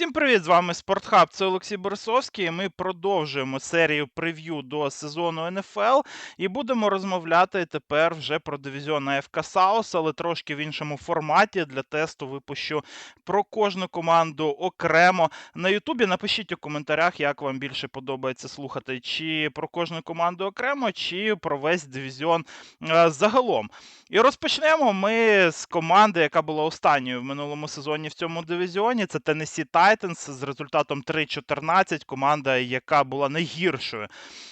Всім привіт! З вами Спортхаб. Це Олексій Борисовський. і Ми продовжуємо серію прев'ю до сезону НФЛ і будемо розмовляти тепер вже про дивізіон АФК Саус, але трошки в іншому форматі. Для тесту випущу про кожну команду окремо. На Ютубі напишіть у коментарях, як вам більше подобається слухати, чи про кожну команду окремо, чи про весь дивізіон е, загалом. І розпочнемо ми з команди, яка була останньою в минулому сезоні в цьому дивізіоні. Це Tennessee Titans з результатом 3-14. Команда, яка була найгіршою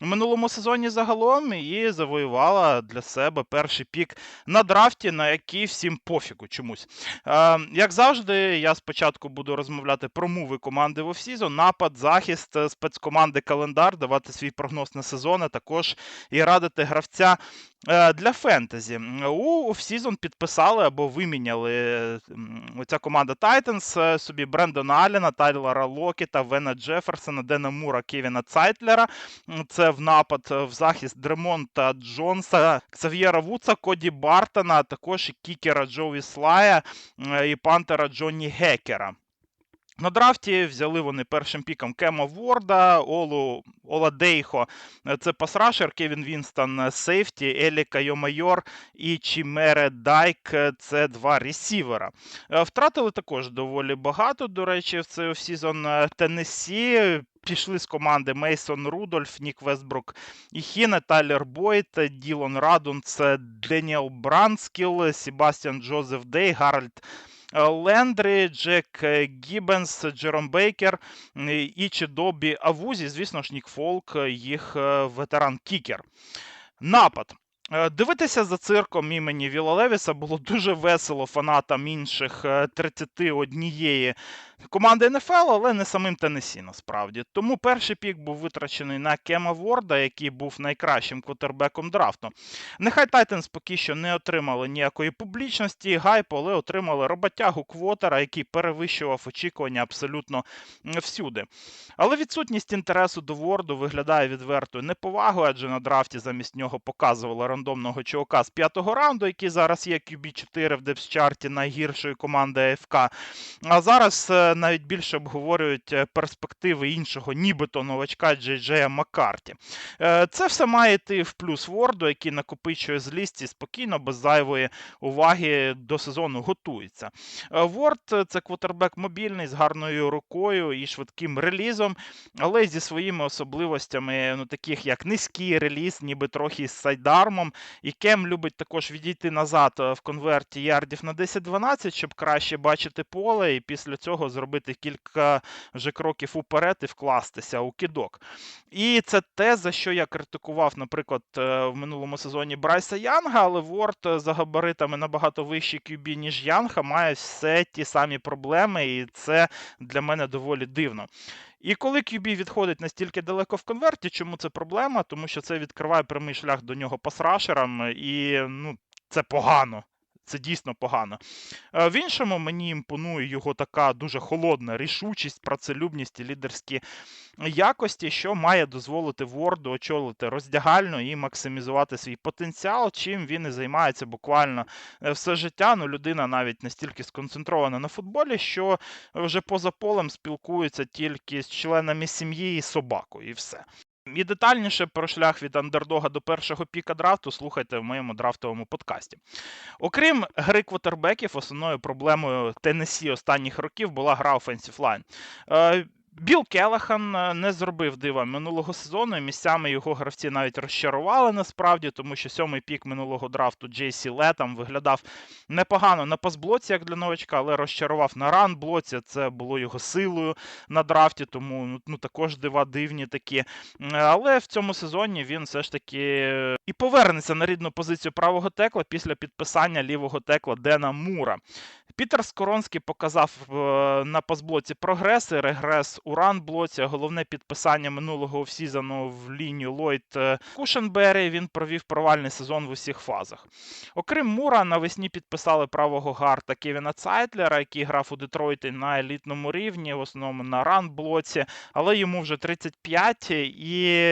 в минулому сезоні загалом, і завоювала для себе перший пік на драфті, на який всім пофігу чомусь. Е, як завжди, я спочатку буду розмовляти про мови команди в офсізон, напад, захист, е, спецкоманди, календар, давати свій прогноз на сезон, а також і радити гравця. Е, для фентезі у офсізон підписали або виміняли оця команда Titans е, собі Брендона Аллена, Тайлера Локіта, Вена Джеферсона, Дена Мура, Кевіна Цайтлера. Це в напад е, в захист Дремонта Джонса, Ксав'єра Вуца, Коді Бартона, а також і кікера Джоуі Слая і пантера Джонні Гекера. На драфті взяли вони першим піком Кема Ворда, Олу Оладейхо, це пасрашер, Кевін Вінстон Сейфті, Еліка Йомайор і Чімере Дайк це два ресівера. Е, втратили також доволі багато, до речі, в цей офсізон Теннессі. Пішли з команди Мейсон Рудольф, Нік Вестбрук і Хіне, Тайлер Бойт, Ділон Радунц, Деніел Бранскіл, Себастьян Джозеф Дей, Гарольд Е, Лендри, Джек Гібенс, Гіббенс, Джером Бейкер і Чидобі Авузі, звісно ж, Нік Фолк, їх е, ветеран-кікер. Напад. Дивитися за цирком імені Віла Левіса було дуже весело фанатам інших 31 команди НФЛ, але не самим Теннесі, насправді. Тому перший пік був витрачений на Кема Ворда, який був найкращим квотербеком драфту. Нехай Тайтенс поки що не отримали ніякої публічності, гайпу, але отримали роботягу квотера, який перевищував очікування абсолютно всюди. Але відсутність інтересу до Ворду виглядає відвертою неповагою, адже на драфті замість нього показували рандомного чувака з п'ятого раунду, який зараз є QB4 в депс-чарті найгіршої команди АФК. А зараз е, навіть більше обговорюють е, перспективи іншого, нібито новачка Джей Маккарті. Е, це все має йти в плюс Ворду, який накопичує злість і спокійно, без зайвої уваги до сезону готується. Ворд це квотербек мобільний з гарною рукою і швидким релізом, але зі своїми особливостями, ну таких як низький реліз, ніби трохи з сайдармом. І Кем любить також відійти назад е, в конверті ярдів на 10-12, щоб краще бачити поле, і після цього зробити кілька вже кроків уперед і вкластися у кидок. І це те, за що я критикував, наприклад, е, в минулому сезоні Брайса Янга, але Ворд за габаритами набагато вищий QB, ніж Янга, має все ті самі проблеми, і це для мене доволі дивно. І коли QB відходить настільки далеко в конверті, чому це проблема? Тому що це відкриває прямий шлях до нього пасрашерам, і ну, це погано. Це дійсно погано. Е, в іншому мені імпонує його така дуже холодна рішучість, працелюбність і лідерські якості, що має дозволити Ворду очолити роздягальну і максимізувати свій потенціал, чим він і займається буквально е, все життя. Ну, людина навіть настільки сконцентрована на футболі, що вже поза полем спілкується тільки з членами сім'ї і собакою, і все. І детальніше про шлях від андердога до першого піка драфту слухайте в моєму драфтовому подкасті. Окрім гри квотербеків, основною проблемою Теннесі останніх років була гра Offensive Line. Біл Келахан е, не зробив дива минулого сезону. і Місцями його гравці навіть розчарували насправді, тому що сьомий пік минулого драфту Джейсі Летам виглядав непогано на пасблоці, як для новачка, але розчарував на ранблоці. Це було його силою на драфті, тому ну, ну також дива дивні такі. Але в цьому сезоні він все ж таки і повернеться на рідну позицію правого текла після підписання лівого текла Дена Мура. Пітер Скоронський показав е, на пасблоці прогрес і регрес у ранблоці. Головне підписання минулого офсізону в лінію Ллойд е, Кушенбері. Він провів провальний сезон в усіх фазах. Окрім Мура, навесні підписали правого гарта Кевіна Цайтлера, який грав у Детройті на елітному рівні, в основному на ранблоці, але йому вже 35 і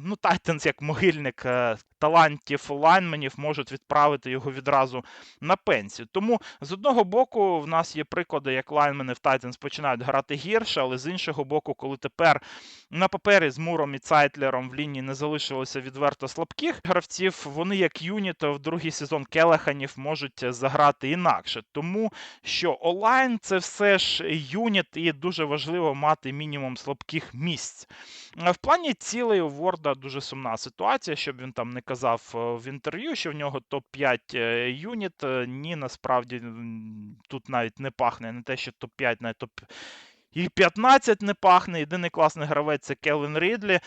ну, Тайтенс як могильник е, талантів лайнменів можуть відправити його відразу на пенсію. Тому з одного боку, в нас є приклади, як лайнмени в Titans починають грати гірше, але з іншого боку, коли тепер на папері з Муром і Цайтлером в лінії не залишилося відверто слабких гравців, вони як юніт в другий сезон Келеханів можуть заграти інакше. Тому що онлайн це все ж юніт, і дуже важливо мати мінімум слабких місць. В плані цілей у Ворда дуже сумна ситуація, щоб він там не казав в інтерв'ю, що в нього топ-5 юніт. Ні, насправді тут навіть не пахне не те, що топ-5, навіть топ. І 15 не пахне. Єдиний класний гравець це Келвін Рідлі,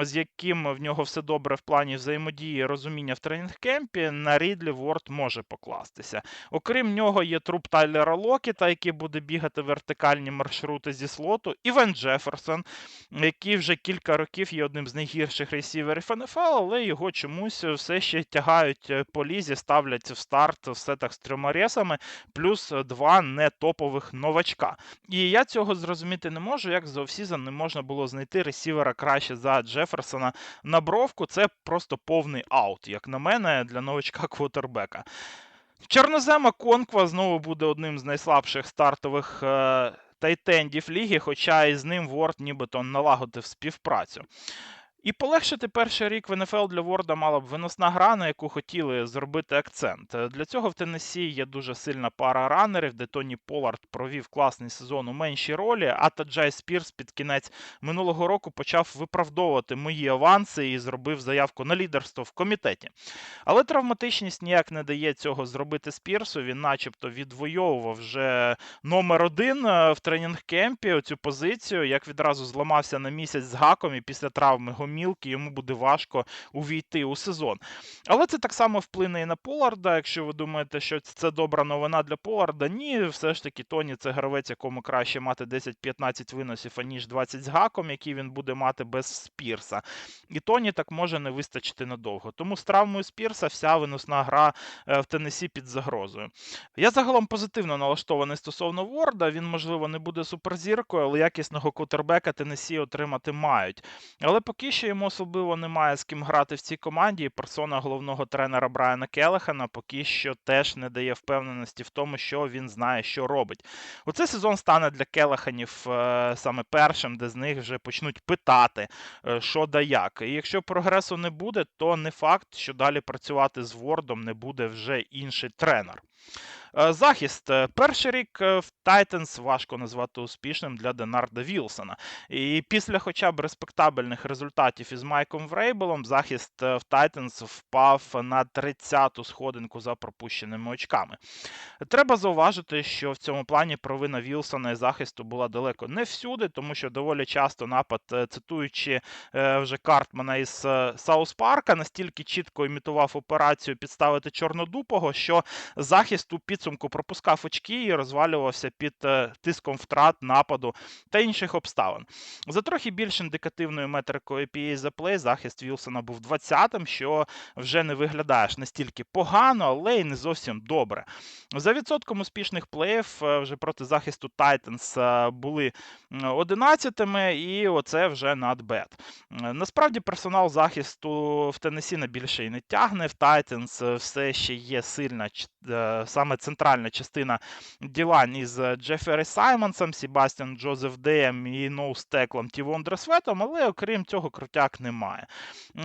з яким в нього все добре в плані взаємодії, розуміння в тренінг-кемпі. На Рідлі Ворд може покластися. Окрім нього, є труп Тайлера Локіта, який буде бігати вертикальні маршрути зі слоту. Івен Джеферсон, який вже кілька років є одним з найгірших рейсіверів НФЛ, але його чомусь все ще тягають по лізі, ставлять в старт все так з трьома ресами, плюс два не топових новачка. І я цього зрозумів зрозуміти не можу, як за офсізон не можна було знайти ресівера краще за Джеферсона на бровку. Це просто повний аут, як на мене, для новичка квотербека. Чорнозема Конква знову буде одним з найслабших стартових е тайтендів ліги, хоча і з ним Ворд нібито налагодив співпрацю. І полегшити перший рік в НФЛ для Ворда мала б виносна гра, на яку хотіли зробити акцент. Для цього в Теннессі є дуже сильна пара ранерів, де Тоні Полард провів класний сезон у меншій ролі, а Таджай Спірс під кінець минулого року почав виправдовувати мої аванси і зробив заявку на лідерство в комітеті. Але травматичність ніяк не дає цього зробити Спірсу. Він, начебто, відвоював вже номер один е, в тренінг-кемпі оцю позицію, як відразу зламався на місяць з гаком і після травми гомілки йому буде важко увійти у сезон. Але це так само вплине і на Поларда. Якщо ви думаєте, що це добра новина для Поларда, ні, все ж таки Тоні це гравець, якому краще мати 10-15 виносів, аніж 20 з гаком, який він буде мати без Спірса. І Тоні так може не вистачити надовго. Тому з травмою Спірса вся виносна гра е, в Теннесі під загрозою. Я загалом позитивно налаштований стосовно Ворда. Він, можливо, не буде суперзіркою, але якісного котербека Теннесі отримати мають. Але поки що що йому особливо немає з ким грати в цій команді. і Персона головного тренера Брайана Келехана поки що теж не дає впевненості в тому, що він знає, що робить. Оцей сезон стане для Келеханів е, саме першим, де з них вже почнуть питати, е, що да як. І якщо прогресу не буде, то не факт, що далі працювати з Вордом не буде вже інший тренер. Е, захист. Е, перший рік е, в Titans важко назвати успішним для Денарда Вілсона. І після хоча б респектабельних результатів із Майком Врейбелом, захист в Titans впав на 30-ту сходинку за пропущеними очками. Треба зауважити, що в цьому плані провина Вілсона і захисту була далеко не всюди, тому що доволі часто напад, цитуючи вже Картмана із Саус Парка, настільки чітко імітував операцію підставити чорнодупого, що захист у під підсумку пропускав очки і розвалювався під е, тиском втрат, нападу та інших обставин. За трохи більш індикативною метрикою APA за плей захист Вілсона був 20-м, що вже не виглядаєш настільки погано, але й не зовсім добре. За відсотком успішних плеїв е, вже проти захисту Titans е, були 11-ми, і оце вже надбет. Насправді персонал захисту в Теннесі на більше і не тягне. В Titans все ще є сильна саме центральна центральна частина ділань із е, Джефері Саймонсом, Себастьян Джозеф Деєм і Ноустеклом Тівон Дресветом, але окрім цього, крутяк немає.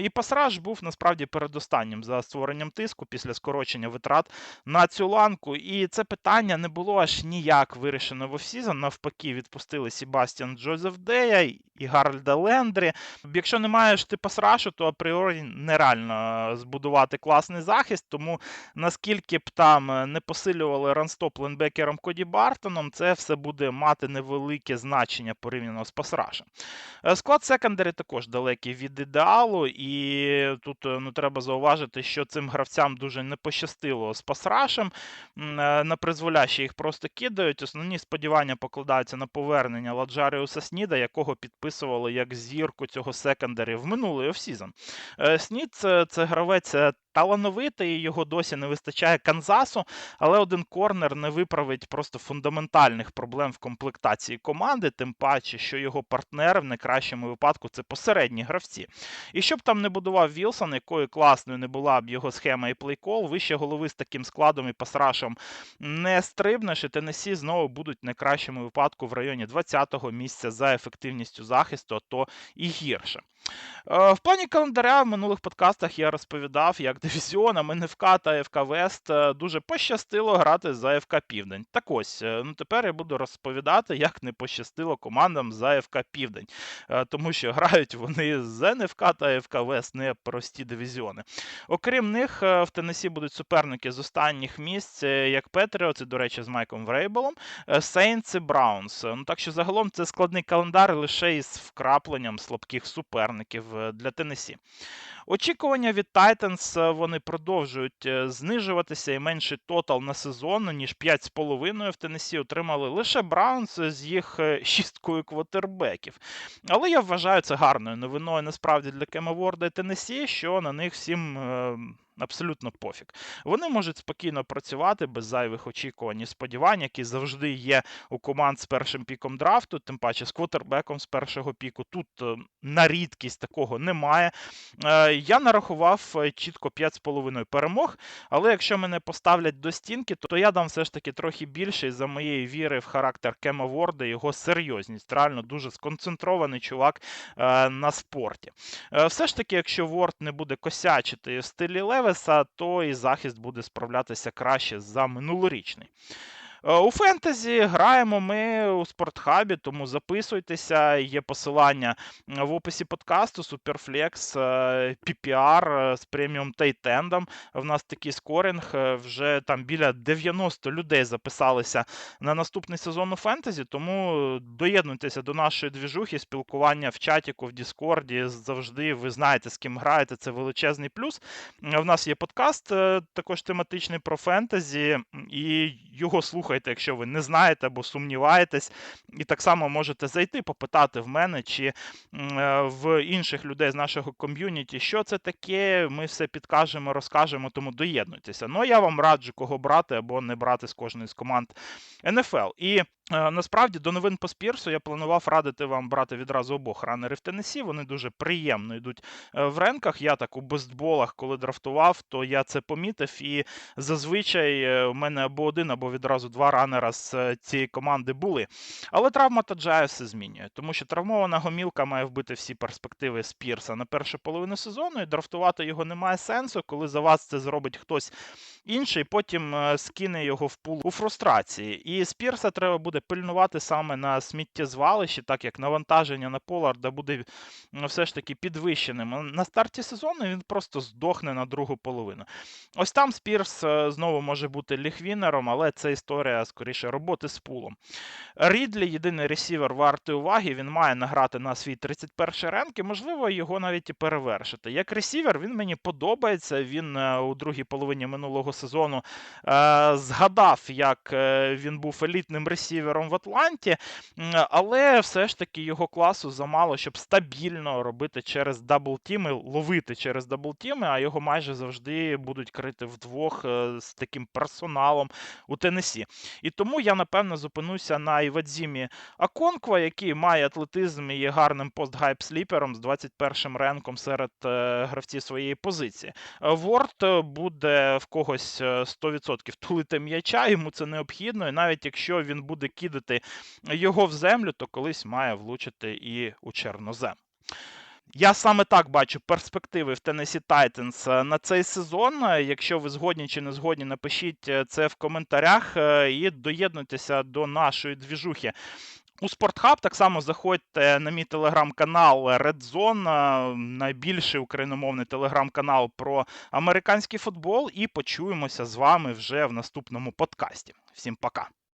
І пасраж був насправді передостаннім за створенням тиску після скорочення витрат на цю ланку. І це питання не було аж ніяк вирішено в офсізон. Навпаки, відпустили Себастьян Джозеф Дея і Гарольда Лендрі. Якщо не маєш ти пасрашу, то апріорі нереально збудувати класний захист, тому наскільки б там е, не посилили посилювали ранстоп ленбекером Коді Бартоном, це все буде мати невелике значення порівняно з пасрашем. Е, склад секондарі також далекий від ідеалу, і тут е, ну, треба зауважити, що цим гравцям дуже не пощастило з пасрашем. Е, на призволяще їх просто кидають. Основні сподівання покладаються на повернення Ладжаріуса Сніда, якого підписували як зірку цього секондарі в минулий офсізон. Снід це гравець талановитий, його досі не вистачає Канзасу, але один корнер не виправить просто фундаментальних проблем в комплектації команди, тим паче, що його партнер в найкращому випадку це посередні гравці. І щоб там не будував Вілсон, якою класною не була б його схема і плейкол, вище голови з таким складом і пасрашем не стрибнеш, і Теннессі знову будуть в найкращому випадку в районі 20-го місця за ефективністю захисту, а то і гірше. Е, в плані календаря в минулих подкастах я розповідав, як дивізіонам НФК та ФК Вест е, дуже пощастило грати за ФК Південь. Так ось, е, ну тепер я буду розповідати, як не пощастило командам за ФК Південь, тому що грають вони з НФК та ФК Вест не прості дивізіони. Окрім них, в Теннесі будуть суперники з останніх місць, як Петріо, це, до речі, з Майком Врейболом, Сейнс і Браунс. Ну так що загалом це складний календар лише із вкрапленням слабких суперників для Теннесі. Очікування від Titans вони продовжують е, знижуватися і менший тотал на сезон, ніж 5,5 в Теннесі отримали лише Браунс з їх е, шісткою квотербеків. Але я вважаю це гарною новиною насправді для Кема Ворда і Теннесі, що на них всім. Абсолютно пофіг. Вони можуть спокійно працювати без зайвих очікувань і сподівань, які завжди є у команд з першим піком драфту, тим паче з квотербеком з першого піку. Тут е, на рідкість такого немає. Е, я нарахував е, чітко 5,5 перемог, але якщо мене поставлять до стінки, то я дам все ж таки трохи більше за моєї віри в характер Кема Ворда, його серйозність. Реально дуже сконцентрований чувак на спорті. Все ж таки, якщо Ворд не буде косячити в стилі Леве, Тревеса, то і захист буде справлятися краще за минулорічний. Е, у фентезі граємо ми у спортхабі, тому записуйтеся. Є посилання в описі подкасту Superflex PPR е, е, з преміум Тайтендом. В нас такий скоринг. Вже там біля 90 людей записалися на наступний сезон у фентезі, тому доєднуйтеся до нашої двіжухи, спілкування в чатіку, в Діскорді. Завжди ви знаєте, з ким граєте. Це величезний плюс. В нас є подкаст, також тематичний про фентезі, і його слухати слухайте, якщо ви не знаєте або сумніваєтесь, і так само можете зайти, попитати в мене чи е, в інших людей з нашого ком'юніті, що це таке. Ми все підкажемо, розкажемо, тому доєднуйтеся. Ну я вам раджу, кого брати або не брати з кожної з команд НФЛ. І насправді до новин по Спірсу я планував радити вам брати відразу обох ранерів Теннесі. Вони дуже приємно йдуть е, в ренках. Я так у бестболах, коли драфтував, то я це помітив. І зазвичай е, у мене або один, або відразу два ранера з цієї команди були. Але травма Таджая все змінює, тому що травмована гомілка має вбити всі перспективи Спірса на першу половину сезону, і драфтувати його немає сенсу, коли за вас це зробить хтось інший, потім скине його в пул у фрустрації. І Спірса треба буде буде пильнувати саме на сміттєзвалищі, так як навантаження на Поларда буде все ж таки підвищеним. На старті сезону він просто здохне на другу половину. Ось там Спірс е, знову може бути ліхвінером, але це історія скоріше роботи з пулом. Рідлі, єдиний ресівер вартої уваги, він має награти на свій 31 ренк і, можливо, його навіть і перевершити. Як ресівер, він мені подобається. Він е, у другій половині минулого сезону е, згадав, як він був елітним ресівером ресівером в Атланті, але все ж таки його класу замало, щоб стабільно робити через даблтіми, ловити через даблтіми, а його майже завжди будуть крити вдвох е, з таким персоналом у Теннесі. І тому я, напевно, зупинуся на Івадзімі Аконква, який має атлетизм і є гарним постгайп-сліпером з 21 ренком серед е, гравців своєї позиції. Ворд буде в когось 100% е, тулити м'яча, йому це необхідно, і навіть якщо він буде кидати його в землю, то колись має влучити і у чорнозем. Я саме так бачу перспективи в Tennessee Titans на цей сезон. Якщо ви згодні чи не згодні, напишіть е, це в коментарях е, і доєднуйтеся до нашої двіжухи. У Спортхаб так само заходьте на мій телеграм-канал Red Zone, найбільший україномовний телеграм-канал про американський футбол, і почуємося з вами вже в наступному подкасті. Всім пока.